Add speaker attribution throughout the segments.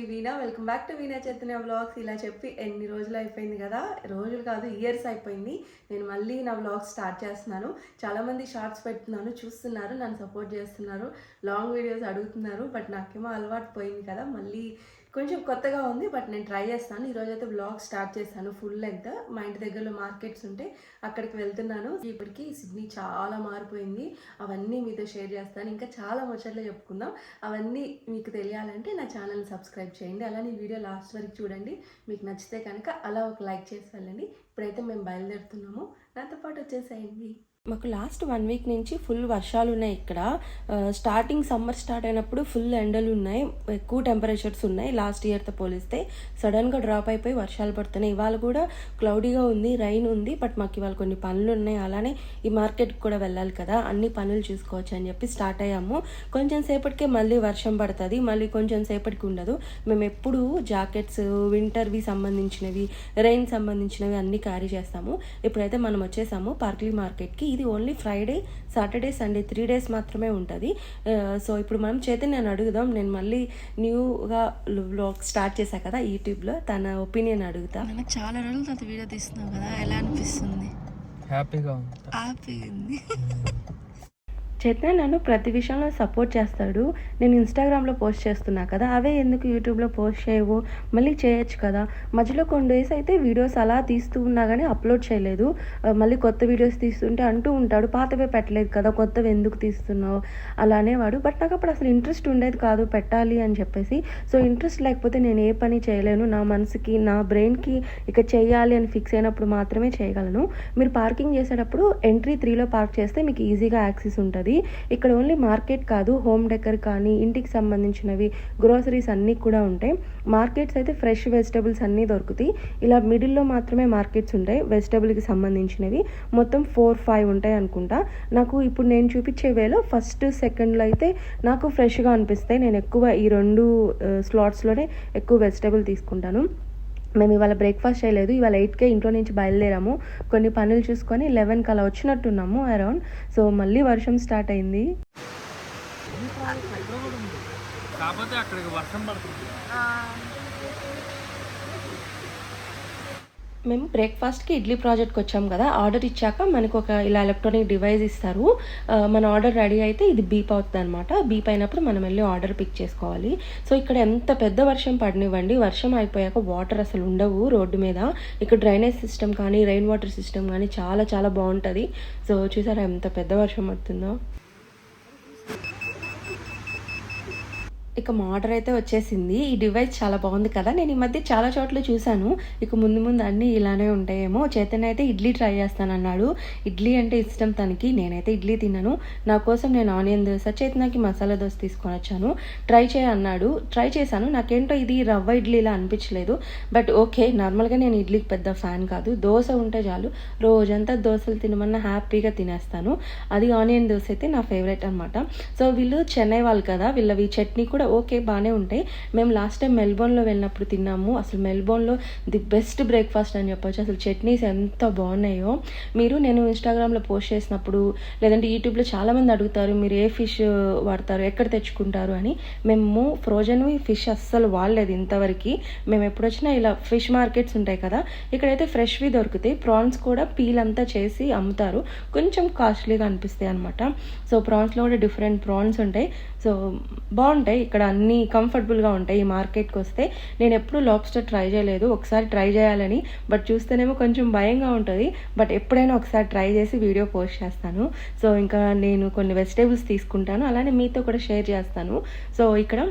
Speaker 1: Me Veena. Welcome back to Veena Chaitanya vlogs ఇలా చెప్పి ఎన్ని రోజులు అయిపోయింది కదా? రోజులు కాదు ఇయర్స్ అయిపోయింది. నేను మళ్ళీ నా వ్లాగ్స్ స్టార్ట్ చేస్తున్నాను. చాలామంది షార్ట్స్ పెడుతున్నాను చూస్తున్నారు నన్ను సపోర్ట్ చేస్తున్నారు లాంగ్ వీడియోస్ అడుగుతున్నారు బట్ నాకేమో అలవాటు పోయింది కదా. మళ్ళీ కొంచెం కొత్తగా ఉంది బట్ నేను ట్రై చేస్తాను. ఈరోజు అయితే బ్లాగ్ స్టార్ట్ చేస్తాను ఫుల్ లెంత్ మా ఇంటి దగ్గరలో మార్కెట్స్ ఉంటే అక్కడికి వెళ్తున్నాను. ఇప్పటికి సిడ్నీ చాలా మారిపోయింది. అవన్నీ మీతో షేర్ చేస్తాను. ఇంకా చాలా ముచ్చట్లు చెప్పుకుందాం. అవన్నీ మీకు తెలియాలంటే నా ఛానల్ని సబ్స్క్రైబ్ చేయండి. అలానే వీడియో లాస్ట్ వరకు చూడండి. మీకు నచ్చితే కనుక అలా ఒక లైక్ చేసి వెళ్ళండి. ఇప్పుడైతే మేము బయలుదేరుతున్నాము. నాతో పాటు వచ్చేసేయండి. మాకు లాస్ట్ వన్ వీక్ నుంచి ఫుల్ వర్షాలు ఉన్నాయి ఇక్కడ స్టార్టింగ్ సమ్మర్ స్టార్ట్ అయినప్పుడు ఫుల్ ఎండలు ఉన్నాయి ఎక్కువ టెంపరేచర్స్ ఉన్నాయి. లాస్ట్ ఇయర్తో పోలిస్తే సడన్గా డ్రాప్ అయిపోయి వర్షాలు పడుతున్నాయి. ఇవాళ కూడా క్లౌడీగా ఉంది రైన్ ఉంది బట్ మాకు ఇవాళ కొన్ని పనులు ఉన్నాయి అలానే ఈ మార్కెట్కి కూడా వెళ్ళాలి కదా అన్ని పనులు చూసుకోవచ్చు అని చెప్పి స్టార్ట్ అయ్యాము. కొంచెం సేపటికే మళ్ళీ వర్షం పడుతుంది మళ్ళీ కొంచెం సేపటికి ఉండదు. మేము ఎప్పుడు జాకెట్స్ వింటర్వి సంబంధించినవి రెయిన్ సంబంధించినవి అన్నీ క్యారీ చేస్తాము. ఇప్పుడైతే మనం వచ్చేసాము పార్క్లీ మార్కెట్కి ఇది only Friday Saturday Sunday three days మాత్రమే ఉంటుంది. సో ఇప్పుడు మనం చైతన్యని అడుగుదాం. నేను మళ్ళీ న్యూగా వ్లాగ్ స్టార్ట్ చేశా కదా యూట్యూబ్లో తన ఒపీనియన్ అడుగుతా.
Speaker 2: చాలా రోజుల తర్వాత వీడియో తీస్తున్నావు కదా ఎలా అనిపిస్తుంది?
Speaker 3: హ్యాపీగా ఉంది.
Speaker 2: హ్యాపీగా ఉంది.
Speaker 1: చైతన్య నన్ను ప్రతి విషయంలో సపోర్ట్ చేస్తాడు. నేను ఇన్స్టాగ్రామ్లో పోస్ట్ చేస్తున్నా కదా అవే ఎందుకు యూట్యూబ్లో పోస్ట్ చేయవు? మళ్ళీ చేయొచ్చు కదా. మధ్యలో కొన్ని డేస్ అయితే వీడియోస్ అలా తీస్తూ ఉన్నా కానీ అప్లోడ్ చేయలేదు. మళ్ళీ కొత్త వీడియోస్ తీస్తుంటే అంటూ ఉంటాడు. పాతవే పెట్టలేదు కదా కొత్తవి ఎందుకు తీస్తున్నావు? అలా అనేవాడు. బట్ నాకు అప్పుడు అసలు ఇంట్రెస్ట్ ఉండేది కాదు పెట్టాలి అని చెప్పేసి. సో ఇంట్రెస్ట్ లేకపోతే నేను ఏ పని చేయలేను. నా మనసుకి నా బ్రెయిన్కి ఇక చేయాలి అని ఫిక్స్ అయినప్పుడు మాత్రమే చేయగలను. మీరు పార్కింగ్ చేసేటప్పుడు ఎంట్రీ త్రీలో పార్క్ చేస్తే మీకు ఈజీగా యాక్సెస్ ఉంటుంది. ఇక్కడ ఓన్లీ మార్కెట్ కాదు హోమ్ డెకర్ కానీ ఇంటికి సంబంధించినవి గ్రోసరీస్ అన్నీ కూడా ఉంటాయి. మార్కెట్స్ అయితే ఫ్రెష్ వెజిటబుల్స్ అన్నీ దొరుకుతాయి. ఇలా మిడిల్లో మాత్రమే మార్కెట్స్ ఉంటాయి వెజిటబుల్కి సంబంధించినవి. మొత్తం ఫోర్ ఫైవ్ ఉంటాయి అనుకుంటా. నాకు ఇప్పుడు నేను చూపించే వేలో ఫస్ట్ సెకండ్లో అయితే నాకు ఫ్రెష్గా అనిపిస్తాయి. నేను ఎక్కువ ఈ రెండు స్లాట్స్లోనే ఎక్కువ వెజిటబుల్ తీసుకుంటాను. మేము ఇవాళ బ్రేక్ఫాస్ట్ చేయలేదు. ఇవాళ ఎయిట్కే ఇంట్లో నుంచి బయలుదేరాము. కొన్ని పనులు చూసుకొని లెవెన్కి అలా వచ్చినట్టున్నాము అరౌండ్ సో మళ్ళీ వర్షం స్టార్ట్ అయింది.
Speaker 3: కాకపోతే అక్కడికి వర్షం పడుతుంది.
Speaker 1: మేము బ్రేక్ఫాస్ట్కి ఇడ్లీ ప్రాజెక్ట్కి వచ్చాం కదా ఆర్డర్ ఇచ్చాక మనకు ఒక ఇలా ఎలక్ట్రానిక్ డివైస్ ఇస్తారు. మన ఆర్డర్ రెడీ అయితే ఇది బీప్ అవుతుంది అనమాట బీప్ అయినప్పుడు మనం వెళ్ళి ఆర్డర్ పిక్ చేసుకోవాలి. సో ఇక్కడ ఎంత పెద్ద వర్షం పడనివ్వండి. వర్షం అయిపోయాక వాటర్ అసలు ఉండవు రోడ్డు మీద. ఇక్కడ డ్రైనేజ్ సిస్టమ్ కానీ రెయిన్ వాటర్ సిస్టమ్ కానీ చాలా చాలా బాగుంటుంది. సో చూసారా ఎంత పెద్ద వర్షం పడుతుందో. ఇక ఆర్డర్ అయితే వచ్చేసింది. ఈ డివైస్ చాలా బాగుంది కదా. నేను ఈ మధ్య చాలా చోట్ల చూశాను. ఇక ముందు ముందు అన్నీ ఇలానే ఉంటాయేమో. చైతన్య అయితే ఇడ్లీ ట్రై చేస్తానన్నాడు. ఇడ్లీ అంటే ఇష్టం తనకి. నేనైతే ఇడ్లీ తిన్నాను నా కోసం నేను ఆనియన్ దోశ చైతన్యకి మసాలా దోశ తీసుకొని వచ్చాను. ట్రై చేయన్నాడు ట్రై చేశాను. నాకేంటో ఇది రవ్వ ఇడ్లీలా అనిపించలేదు. బట్ ఓకే నార్మల్గా నేను ఇడ్లీకి పెద్ద ఫ్యాన్ కాదు. దోశ ఉంటే చాలు. రోజంతా దోశలు తినమన్నా హ్యాపీగా తినేస్తాను. అది ఆనియన్ దోశ అయితే నా ఫేవరెట్ అనమాట సో వీళ్ళు చెన్నై వాళ్ళు కదా. వీళ్ళవి చట్నీ కూడా ఓకే బాగానే ఉంటాయి మేము లాస్ట్ టైం మెల్బోర్న్లో వెళ్ళినప్పుడు తిన్నాము. అసలు మెల్బోర్న్లో ది బెస్ట్ బ్రేక్ఫాస్ట్ అని చెప్పొచ్చు. అసలు చట్నీస్ ఎంత బాగున్నాయో. మీరు నేను ఇన్స్టాగ్రామ్లో పోస్ట్ చేసినప్పుడు లేదంటే యూట్యూబ్లో చాలామంది అడుగుతారు మీరు ఏ ఫిష్ వాడతారు? ఎక్కడ తెచ్చుకుంటారు? అని. మేము ఫ్రోజన్వి ఫిష్ అస్సలు వాడలేదు ఇంతవరకు. మేము ఎప్పుడు వచ్చినా ఇలా ఫిష్ మార్కెట్స్ ఉంటాయి కదా ఇక్కడైతే ఫ్రెష్వి దొరుకుతాయి. ప్రాన్స్ కూడా పీల్ అంతా చేసి అమ్ముతారు. కొంచెం కాస్ట్లీగా అనిపిస్తాయి అనమాట సో ప్రాన్స్లో కూడా డిఫరెంట్ ప్రాన్స్ ఉంటాయి. సో బాగుంటాయి. ఇక్కడ అన్ని కంఫర్టబుల్గా ఉంటాయి ఈ మార్కెట్కి వస్తే. నేను ఎప్పుడు లాబ్స్టర్ ట్రై చేయలేదు. ఒకసారి ట్రై చేయాలని బట్ చూస్తేనేమో కొంచెం భయంగా ఉంటుంది. బట్ ఎప్పుడైనా ఒకసారి ట్రై చేసి వీడియో పోస్ట్ చేస్తాను. సో ఇంకా నేను కొన్ని వెజిటేబుల్స్ తీసుకుంటాను. అలానే మీతో కూడా షేర్ చేస్తాను. సో ఇక్కడ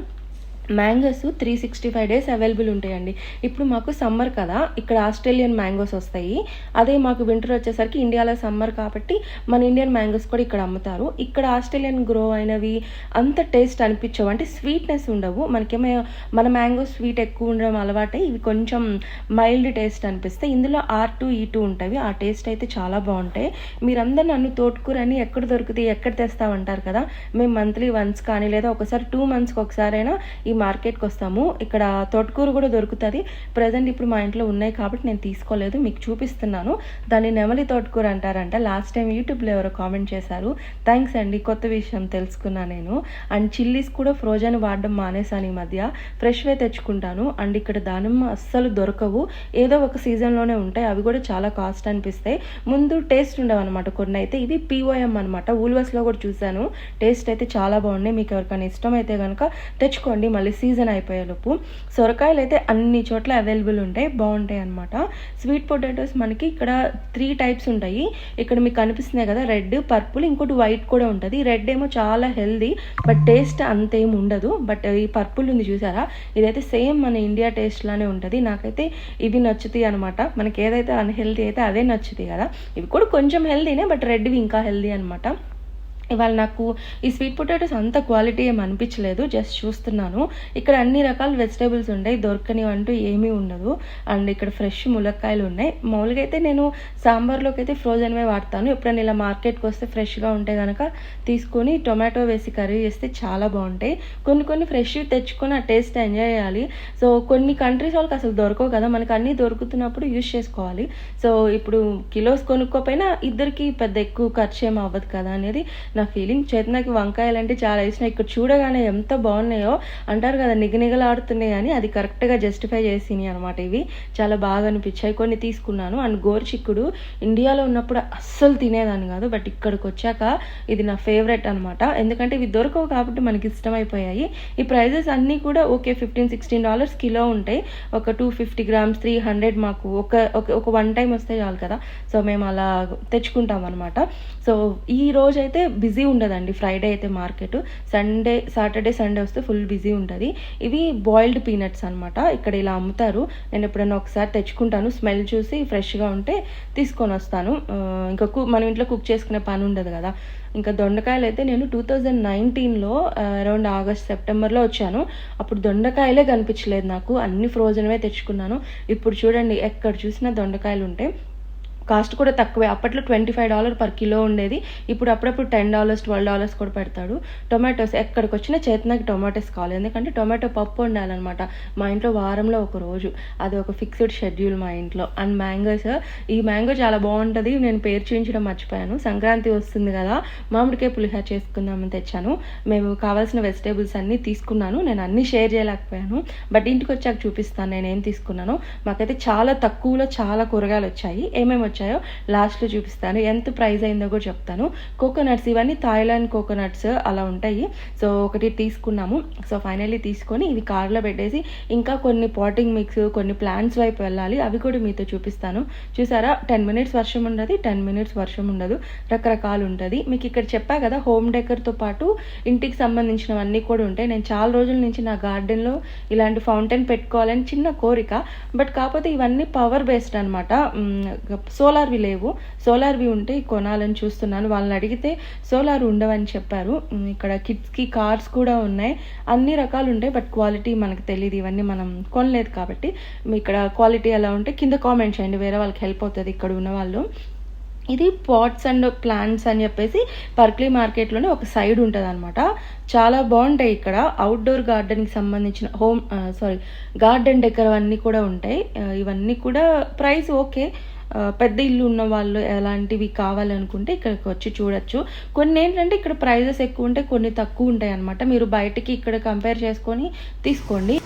Speaker 1: mangoes three sixty five days available ఉంటాయండి. ఇప్పుడు మాకు సమ్మర్ కదా ఇక్కడ ఆస్ట్రేలియన్ మ్యాంగోస్ వస్తాయి. అదే మాకు వింటర్ వచ్చేసరికి ఇండియాలో సమ్మర్ కాబట్టి మన ఇండియన్ మ్యాంగోస్ కూడా ఇక్కడ అమ్ముతారు. ఇక్కడ ఆస్ట్రేలియన్ గ్రో అయినవి అంత టేస్ట్ అనిపించవు. అంటే స్వీట్నెస్ ఉండవు. మనకేమో మన మ్యాంగో స్వీట్ ఎక్కువ ఉండడం అలవాటే ఇవి కొంచెం మైల్డ్ టేస్ట్ అనిపిస్తాయి. ఇందులో ఆర్ టూ ఈ టూ ఉంటాయి. ఆ టేస్ట్ అయితే చాలా బాగుంటాయి. మీరందరూ నన్ను తోటకూర అని ఎక్కడ దొరుకుతాయి ఎక్కడ తెస్తామంటారు కదా? మేము మంత్లీ వన్స్ కానీ లేదా ఒకసారి టూ మంత్స్కి ఒకసారైనా ఈ మార్కెట్కి వస్తాము. ఇక్కడ తోటకూర కూడా దొరుకుతుంది. ప్రజెంట్ ఇప్పుడు మా ఇంట్లో ఉన్నాయి కాబట్టి నేను తీసుకోలేదు మీకు చూపిస్తున్నాను. దాన్ని నెమలి తోటకూర అంటారంట. లాస్ట్ టైం యూట్యూబ్లో ఎవరో కామెంట్ చేశారు. థ్యాంక్స్ అండి కొత్త విషయం తెలుసుకున్నా నేను. అండ్ చిల్లీస్ కూడా ఫ్రోజన్ వాడడం మానేశాను ఈ మధ్య. ఫ్రెష్వే తెచ్చుకుంటాను. అండ్ ఇక్కడ దానిమ్మ అస్సలు దొరకవు. ఏదో ఒక సీజన్లోనే ఉంటాయి. అవి కూడా చాలా కాస్ట్ అనిపిస్తాయి. ముందు టేస్ట్ ఉండవు అనమాట కొన్ని. అయితే ఇవి పీఓఎం అనమాట ఊల్వస్లో కూడా చూశాను. టేస్ట్ అయితే చాలా బాగున్నాయి. మీకు ఎవరికైనా ఇష్టం అయితే కనుక తెచ్చుకోండి. మళ్ళీ సీజన్ అయిపోయేలోపు సొరకాయలు అయితే అన్ని చోట్ల అవైలబుల్ ఉంటాయి బాగుంటాయి అనమాట స్వీట్ పొటాటోస్ మనకి ఇక్కడ త్రీ టైప్స్ ఉంటాయి. ఇక్కడ మీకు కనిపిస్తున్నాయి కదా రెడ్ పర్పుల్ ఇంకోటి వైట్ కూడా ఉంటుంది. రెడ్ ఏమో చాలా హెల్దీ బట్ టేస్ట్ అంతేం ఉండదు. బట్ ఈ పర్పుల్ ఉంది చూసారా? ఇదైతే సేమ్ మన ఇండియా టేస్ట్ లానే ఉంటుంది. నాకైతే ఇవి నచ్చుతాయి అనమాట మనకి ఏదైతే అన్హెల్దీ అయితే అవే నచ్చుతాయి కదా. ఇవి కూడా కొంచెం హెల్దీనే బట్ రెడ్వి ఇంకా హెల్దీ అనమాట ఇవాళ నాకు ఈ స్వీట్ పొటాటోస్ అంత క్వాలిటీ ఏం అనిపించలేదు జస్ట్ చూస్తున్నాను. ఇక్కడ అన్ని రకాల వెజిటేబుల్స్ ఉన్నాయి దొరకని అంటూ ఏమీ ఉండదు. అండ్ ఇక్కడ ఫ్రెష్ ములక్కాయలు ఉన్నాయి. మామూలుగా అయితే నేను సాంబార్లోకి అయితే ఫ్రోజన్వే వాడతాను. ఎప్పుడైనా ఇలా మార్కెట్కి వస్తే ఫ్రెష్గా ఉంటే కనుక తీసుకొని టొమాటో వేసి కర్రీ చేస్తే చాలా బాగుంటాయి. కొన్ని కొన్ని ఫ్రెష్ తెచ్చుకొని ఆ టేస్ట్ ఎంజాయ్ చేయాలి. సో కొన్ని కంట్రీస్ వాళ్ళకి అసలు దొరకవు కదా. మనకు అన్నీ దొరుకుతున్నప్పుడు యూజ్ చేసుకోవాలి. సో ఇప్పుడు కిలోస్ కొనుక్కోపోయినా ఇద్దరికి పెద్ద ఎక్కువ ఖర్చు ఏం అవ్వదు కదా అనేది నా ఫీలింగ్ చేతనకి వంకాయలు అంటే చాలా ఇష్టం. ఇక్కడ చూడగానే ఎంత బాగున్నాయో అంటారు కదా నిగనిగలాడుతున్నాయి అని. అది కరెక్ట్గా జస్టిఫై చేసినాయి అనమాట ఇవి. చాలా బాగా అనిపించాయి. కొన్ని తీసుకున్నాను. అండ్ గోరుచిక్కుడు ఇండియాలో ఉన్నప్పుడు అస్సలు తినేదాన్ని కాదు. బట్ ఇక్కడికి వచ్చాక ఇది నా ఫేవరెట్ అనమాట ఎందుకంటే ఇవి దొరకవు కాబట్టి మనకి ఇష్టమైపోయాయి. ఈ ప్రైజెస్ అన్నీ కూడా okay fifteen sixteen dollars kilo ఉంటాయి. ఒక two fifty grams three hundred మాకు ఒక ఒక- ఒక వన్ టైం వస్తే చాలు కదా. సో మేము అలా తెచ్చుకుంటాం అనమాట సో ఈ రోజైతే బిజీ ఉండదండి. ఫ్రైడే అయితే మార్కెట్. సండే సాటర్డే సండే వస్తే ఫుల్ బిజీ ఉంటుంది. ఇవి బాయిల్డ్ పీనట్స్ అనమాట ఇక్కడ ఇలా అమ్ముతారు. నేను ఎప్పుడైనా ఒకసారి తెచ్చుకుంటాను. స్మెల్ చూసి ఫ్రెష్గా ఉంటే తీసుకొని వస్తాను. ఇంకా కు మనం ఇంట్లో కుక్ చేసుకునే పని ఉండదు కదా. ఇంకా దొండకాయలు అయితే నేను టూ థౌజండ్ నైన్టీన్లో అరౌండ్ ఆగస్ట్ సెప్టెంబర్లో వచ్చాను. అప్పుడు దొండకాయలే కనిపించలేదు నాకు. అన్ని ఫ్రోజన్వే తెచ్చుకున్నాను. ఇప్పుడు చూడండి ఎక్కడ చూసినా దొండకాయలు ఉంటాయి కాస్ట్ కూడా తక్కువే. అప్పట్లో twenty five dollar per kilo ఉండేది. ఇప్పుడు అప్పుడప్పుడు టెన్ డాలర్స్ ట్వెల్వ్ డాలర్స్ కూడా పెడతాడు. టొమాటోస్ ఎక్కడికి వచ్చినా నాకు టొమాటోస్ కావాలి. ఎందుకంటే టొమాటో పప్పు వండాలన్నమాట. మా ఇంట్లో వారంలో ఒక రోజు. అది ఒక ఫిక్స్డ్ షెడ్యూల్ మా ఇంట్లో. అండ్ మ్యాంగోస్ ఈ మ్యాంగో చాలా బాగుంటుంది. నేను పేరు చూపించడం మర్చిపోయాను. సంక్రాంతి వస్తుంది కదా. మామిడికాయ పులిహోర చేసుకుందామని తెచ్చాను. మేము కావాల్సిన వెజిటేబుల్స్ అన్నీ తీసుకున్నాను. నేను అన్నీ షేర్ చేయలేకపోయాను. బట్ ఇంటికి వచ్చాక చూపిస్తాను. నేను ఏం తీసుకున్నాను. మాకైతే చాలా తక్కువలో చాలా కూరగాయలు వచ్చాయి. ఏమేమి వచ్చాయి లాస్ట్లో చూపిస్తాను. ఎంత ప్రైస్ అయిందో కూడా చెప్తాను. కోకోనట్స్ ఇవన్నీ థాయిలాండ్ కోకోనట్స్ అలా ఉంటాయి. సో ఒకటి తీసుకున్నాము. సో ఫైనల్లీ తీసుకొని ఇవి కార్లో పెట్టేసి ఇంకా కొన్ని పాటింగ్ మిక్స్ కొన్ని ప్లాంట్స్ వైపు వెళ్ళాలి. అవి కూడా మీతో చూపిస్తాను. చూసారా? టెన్ మినిట్స్ వర్షం ఉండదు. టెన్ మినిట్స్ వర్షం ఉండదు. రకరకాలు ఉంటుంది. మీకు ఇక్కడ చెప్పా కదా హోమ్ డెకర్తో పాటు ఇంటికి సంబంధించినవన్నీ కూడా ఉంటాయి. నేను చాలా రోజుల నుంచి నా గార్డెన్లో ఇలాంటి ఫౌంటైన్ పెట్టుకోవాలని చిన్న కోరిక. బట్ కాకపోతే ఇవన్నీ పవర్ బేస్డ్ అనమాట సోలార్వి లేవు. సోలార్వి ఉంటే కొనాలని చూస్తున్నాను. వాళ్ళని అడిగితే సోలార్ ఉండవని చెప్పారు. ఇక్కడ కిడ్స్కి కార్స్ కూడా ఉన్నాయి. అన్ని రకాలు ఉంటాయి బట్ క్వాలిటీ మనకు తెలియదు ఇవన్నీ మనం కొనలేదు కాబట్టి ఇక్కడ క్వాలిటీ ఎలా ఉంటే కింద కామెంట్ చేయండి. వేరే వాళ్ళకి హెల్ప్ అవుతుంది ఇక్కడ ఉన్న వాళ్ళు. ఇది పాట్స్ అండ్ ప్లాంట్స్ అని చెప్పేసి పర్క్లీ మార్కెట్లోనే ఒక సైడ్ ఉంటుంది అనమాట చాలా బాగుంటాయి ఇక్కడ. అవుట్డోర్ గార్డెన్కి సంబంధించిన హోమ్ సారీ గార్డెన్ డెకర్ అన్నీ కూడా ఉంటాయి. ఇవన్నీ కూడా ప్రైస్ ఓకే పెద్ద ఇల్లు ఉన్న వాళ్ళు ఎలాంటివి కావాలనుకుంటే ఇక్కడికి వచ్చి చూడొచ్చు. కొన్ని ఏంటంటే ఇక్కడ ప్రైజెస్ ఎక్కువ ఉంటాయి కొన్ని తక్కువ ఉంటాయి అనమాట మీరు బయటికి ఇక్కడ కంపేర్ చేసుకొని తీసుకోండి.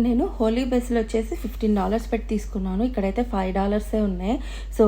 Speaker 1: నేను హోలీ బెస్లో వచ్చేసి ఫిఫ్టీన్ డాలర్స్ పెట్టి తీసుకున్నాను. ఇక్కడైతే ఫైవ్ డాలర్సే ఉన్నాయి. సో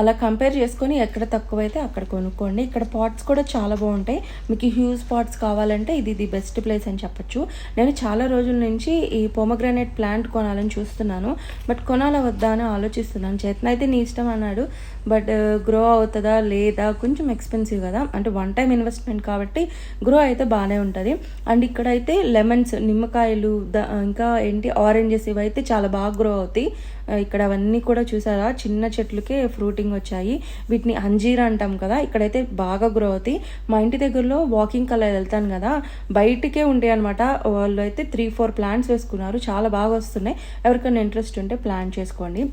Speaker 1: అలా కంపేర్ చేసుకొని ఎక్కడ తక్కువైతే అక్కడ కొనుక్కోండి. ఇక్కడ పాట్స్ కూడా చాలా బాగుంటాయి. మీకు హ్యూజ్ పాట్స్ కావాలంటే ఇది ది బెస్ట్ ప్లేస్ అని చెప్పొచ్చు. నేను చాలా రోజుల నుంచి ఈ పోమగ్రానైట్ ప్లాంట్ కొనాలని చూస్తున్నాను. బట్ కొనాలా వద్దా అని ఆలోచిస్తున్నాను. చేతనైతే నీ ఇష్టం అన్నాడు. బట్ uh, గ్రో అవుతుందా లేదా కొంచెం ఎక్స్పెన్సివ్ కదా. అంటే వన్ టైం ఇన్వెస్ట్మెంట్ కాబట్టి గ్రో అయితే బాగానే ఉంటుంది. అండ్ ఇక్కడైతే లెమన్స్ నిమ్మకాయలు ద- uh, ఇంకా ఏంటి ఆరెంజెస్ ఇవైతే చాలా బాగా గ్రో అవుతాయి. Uh, ఇక్కడ అవన్నీ కూడా చూసారా? చిన్న చెట్లకే ఫ్రూటింగ్ వచ్చాయి. వీటిని అంజీరా అంటాం కదా ఇక్కడైతే బాగా గ్రో అవుతాయి. మా ఇంటి దగ్గరలో వాకింగ్ అలా వెళ్తాను కదా బయటికే ఉంటాయి అనమాట వాళ్ళు అయితే త్రీ ఫోర్ ప్లాంట్స్ వేసుకున్నారు. చాలా బాగా వస్తున్నాయి. ఎవరికైనా ఇంట్రెస్ట్ ఉంటే ప్లాన్ చేసుకోండి.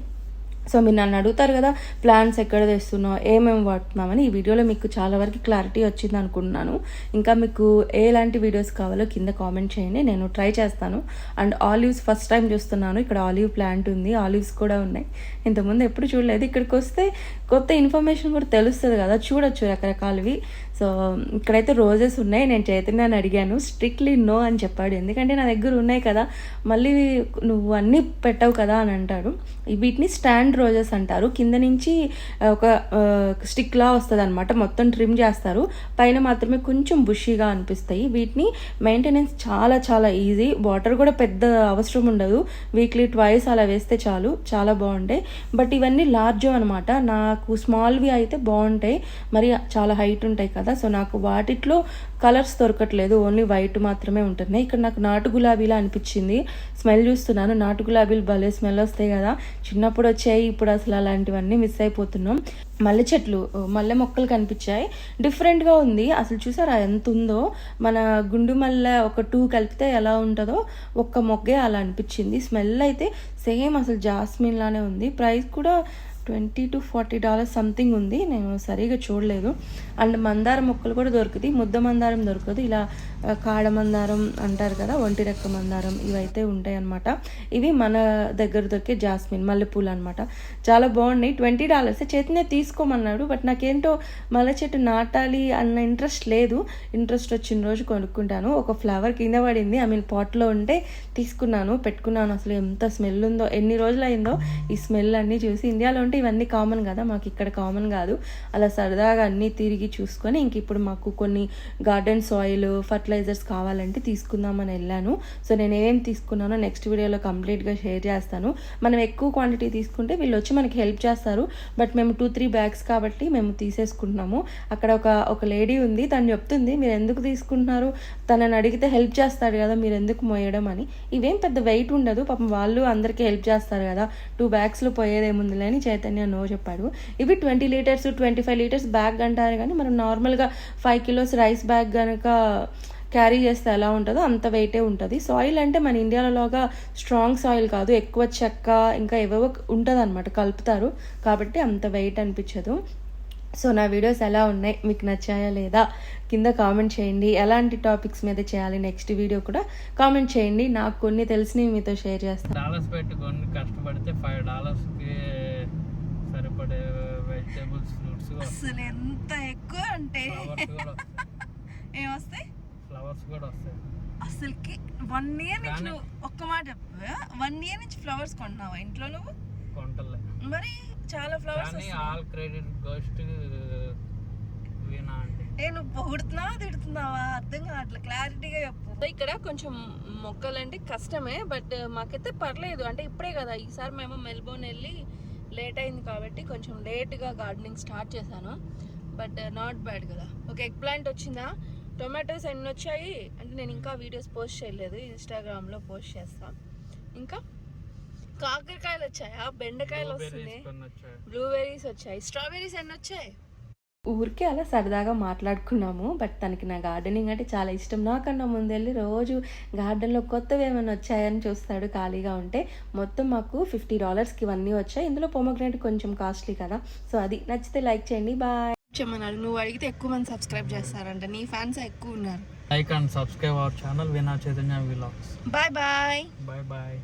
Speaker 1: సో మీరు నన్ను అడుగుతారు కదా ప్లాన్స్ ఎక్కడ తెస్తున్నావు? ఏమేమి వాడుతున్నామని ఈ వీడియోలో మీకు చాలా వరకు క్లారిటీ వచ్చింది అనుకుంటున్నాను. ఇంకా మీకు ఎలాంటి వీడియోస్ కావాలో కింద కామెంట్ చేయండి. నేను ట్రై చేస్తాను. అండ్ ఆలివ్స్ ఫస్ట్ టైం చూస్తున్నాను. ఇక్కడ ఆలివ్ ప్లాంట్ ఉంది. ఆలివ్స్ కూడా ఉన్నాయి. ఇంతకుముందు ఎప్పుడు చూడలేదు. ఇక్కడికి వస్తే కొత్త ఇన్ఫర్మేషన్ కూడా తెలుస్తుంది కదా. చూడొచ్చు రకరకాలవి. సో ఇక్కడైతే రోజెస్ ఉన్నాయి. నేను చైతన్యాన్ని అడిగాను. స్ట్రిక్ట్లీ నో అని చెప్పాడు. ఎందుకంటే నా దగ్గర ఉన్నాయి కదా మళ్ళీ నువ్వు అన్నీ పెట్టవు కదా అని అంటాడు. వీటిని స్టాండ్ రోజెస్ అంటారు. కింద నుంచి ఒక స్టిక్ లా వస్తుంది అనమాట మొత్తం ట్రిమ్ చేస్తారు. పైన మాత్రమే కొంచెం బుషీగా అనిపిస్తాయి. వీటిని మెయింటెనెన్స్ చాలా చాలా ఈజీ వాటర్ కూడా పెద్ద అవసరం ఉండదు. వీక్లీ ట్వైస్ అలా వేస్తే చాలు. చాలా బాగుంటాయి. బట్ ఇవన్నీ లార్జ్ అనమాట నాకు స్మాల్వి అయితే బాగుంటాయి. మరి చాలా హైట్ ఉంటాయి కదా. సో నాకు వాటిట్లో కలర్స్ దొరకట్లేదు. ఓన్లీ వైట్ మాత్రమే ఉంటున్నాయి ఇక్కడ నాకు నాటు గులాబీలా అనిపించింది. స్మెల్ చూస్తున్నాను. నాటు గులాబీలు భలే స్మెల్ వస్తాయి కదా. చిన్నప్పుడు వచ్చాయి ఇప్పుడు అసలు అలాంటివన్నీ మిస్ అయిపోతున్నాం. మల్లె చెట్లు మల్లె మొక్కలు కనిపించాయి. డిఫరెంట్గా ఉంది. అసలు చూసారా ఎంత ఉందో? మన గుండు మల్లె ఒక టూ కలిపితే ఎలా ఉంటుందో? ఒక్క మొగ్గే అలా అనిపించింది. స్మెల్ అయితే సేమ్ అసలు జాస్మిన్ లానే ఉంది. ప్రైస్ కూడా twenty to forty dollars something ఉంది. నేను సరిగా చూడలేదు. అండ్ మందారం మొక్కలు కూడా దొరుకుతాయి. ముద్ద మందారం దొరకదు ఇలా కాడ మందారం అంటారు కదా ఒంటి రెక్క మందారం ఇవైతే ఉంటాయి అనమాట ఇవి మన దగ్గర దొరికే జాస్మిన్ మల్లెపూలు అనమాట చాలా బాగున్నాయి. Twenty dollars. చేతినే తీసుకోమన్నాడు బట్ నాకేంటో మల్లె చెట్టు నాటాలి అన్న ఇంట్రెస్ట్ లేదు. ఇంట్రెస్ట్ వచ్చిన రోజు కొనుక్కుంటాను. ఒక ఫ్లవర్ కింద పడింది. ఐ మీన్ పాట్లో ఉంటే తీసుకున్నాను పెట్టుకున్నాను. అసలు ఎంత స్మెల్ ఉందో ఎన్ని రోజులు అయిందో ఈ స్మెల్ అన్నీ చూసి ఇండియాలో ఉంటే ఇవన్నీ కామన్ కదా మాకు ఇక్కడ కామన్ కాదు. అలా సరదాగా అన్నీ తిరిగి చూసుకొని ఇంక ఇప్పుడు మాకు కొన్ని గార్డెన్ సాయిల్ ఫర్టిలైజర్స్ కావాలంటే తీసుకుందామని వెళ్ళాను. సో నేను ఏం తీసుకున్నానో నెక్స్ట్ వీడియోలో కంప్లీట్గా షేర్ చేస్తాను. మనం ఎక్కువ క్వాంటిటీ తీసుకుంటే వీళ్ళు వచ్చి మనకి హెల్ప్ చేస్తారు. బట్ మేము టూ త్రీ బ్యాగ్స్ కాబట్టి మేము తీసేసుకుంటున్నాము. అక్కడ ఒక ఒక లేడీ ఉంది తను చెప్తుంది మీరు ఎందుకు తీసుకుంటున్నారు? తనని అడిగితే హెల్ప్ చేస్తాడు కదా మీరు ఎందుకు మోయడం అని. ఇవేం పెద్ద వెయిట్ ఉండదు పాపం వాళ్ళు అందరికీ హెల్ప్ చేస్తారు కదా. టూ బ్యాగ్స్లో పోయేదేముందిలే అని చైతన్య నో చెప్పాడు. ఇవి twenty litres twenty five litres bag అంటారు కానీ మనం నార్మల్గా ఫైవ్ కిలోస్ రైస్ బ్యాగ్ కనుక క్యారీ చేస్తే ఎలా ఉంటుందో అంత వెయిటే ఉంటుంది. సాయిల్ అంటే మన ఇండియాలోగా స్ట్రాంగ్ సాయిల్ కాదు. ఎక్కువ చెక్క ఇంకా ఏవేవో ఉంటుంది అనమాట కలుపుతారు. కాబట్టి అంత వెయిట్ అనిపించదు. సో నా వీడియోస్ ఎలా ఉన్నాయి? మీకు నచ్చాయా లేదా? కింద కామెంట్ చేయండి. ఎలాంటి టాపిక్స్ మీద చేయాలి? నెక్స్ట్ వీడియో కూడా కామెంట్ చేయండి. నాకు కొన్ని తెలిసినవి మీతో షేర్ చేస్తాను.
Speaker 3: డాలర్స్ పెట్టుకొని కష్టపడితే ఫైవ్ డాలర్స్కి సరిపడే వెజిటేబుల్స్ ఫ్రూట్స్
Speaker 2: అసలు ఎంత ఎక్కువ అంటే ఏమొస్తాయి?
Speaker 3: ఫ్లవర్స్ కూడా వస్తాయి.
Speaker 2: అసలుకి వన్ ఇయర్ నుంచి నువ్వు ఒక్క మాట చెప్పు. వన్ ఇయర్ నుంచి ఫ్లవర్స్ కొంటున్నావా ఇంట్లో నువ్వు?
Speaker 3: కొంటలే.
Speaker 2: మరి చాలా flowers
Speaker 3: all credit goes Veena అంటే
Speaker 2: ఏ నువ్వు పొగుడుతున్నావా తిడుతున్నావా? అర్థం కావట్లేదు క్లారిటీగా చెప్పు.
Speaker 1: ఇక్కడ కొంచెం మొక్కలు అంటే కష్టమే బట్ మాకైతే పర్లేదు. అంటే ఇప్పుడే కదా ఈసారి మేము మెల్బోర్న్ వెళ్ళి లేట్ అయింది కాబట్టి కొంచెం లేట్గా గార్డెనింగ్ స్టార్ట్ చేశాను. బట్ నాట్ బ్యాడ్ కదా. ఒక ఎగ్ ప్లాంట్ వచ్చిందా? టొమాటోస్ ఎన్ని వచ్చాయి? అంటే నేను ఇంకా వీడియోస్ పోస్ట్ చేయలేదు ఇన్స్టాగ్రామ్లో పోస్ట్ చేస్తా. ఇంకా? కాకరకాయలు వచ్చాయా? బెండకాయలు వస్తున్నాయి. బ్లూబెర్రీస్ వచ్చాయి. స్ట్రాబెర్రీస్ ఎన్ని వచ్చాయి? ఊరికే అలా సరదాగా మాట్లాడుకున్నాము. బట్ తనకి నా గార్డెనింగ్ అంటే చాలా ఇష్టం. నాకన్నా ముందెళ్ళి రోజు గార్డెన్లో కొత్తవి ఏమైనా వచ్చాయని చూస్తాడు ఖాళీగా ఉంటే. మొత్తం మాకు ఫిఫ్టీ డాలర్స్కి ఇవన్నీ వచ్చాయి. ఇందులో పొమగ్రెనేట్ కొంచెం కాస్ట్లీ కదా. సో అది నచ్చితే లైక్ చేయండి. బాయ్.
Speaker 2: చెప్పమన్నారు నువ్వు అడిగితే ఎక్కువ మంది సబ్స్క్రైబ్ చేస్తారంట. నీ ఫ్యాన్స్ ఎక్కువ ఉన్నారు.
Speaker 3: Like and subscribe our channel Veena Chaitanya vlogs
Speaker 2: bye bye
Speaker 3: bye bye